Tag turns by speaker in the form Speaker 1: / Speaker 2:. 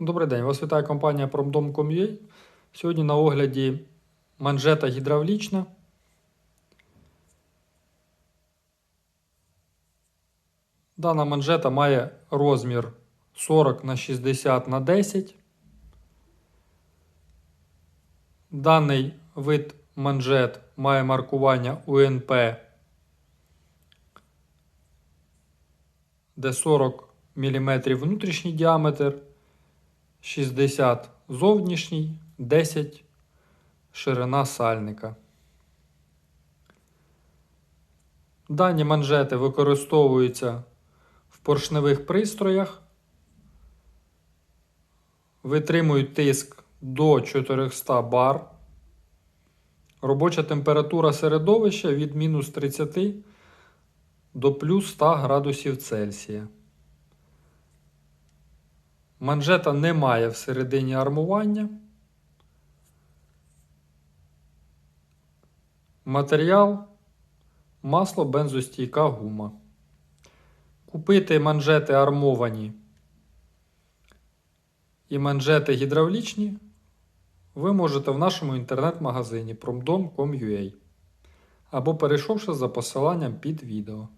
Speaker 1: Добрий день, вас вітає компанія Promdom.com.ua. Сьогодні на огляді манжета гідравлічна. Дана манжета має розмір 40 на 60 на 10. Даний вид манжет має маркування УНП, де 40 мм внутрішній діаметр. 60 зовнішній, 10 ширина сальника. Дані манжети використовуються в поршневих пристроях, витримують тиск до 400 бар. Робоча температура середовища від мінус 30 до плюс 100 градусів Цельсія. Манжета не має всередині армування. Матеріал масло бензостійка гума. Купити манжети армовані і манжети гідравлічні ви можете в нашому інтернет-магазині promdom.com.ua або перейшовши за посиланням під відео.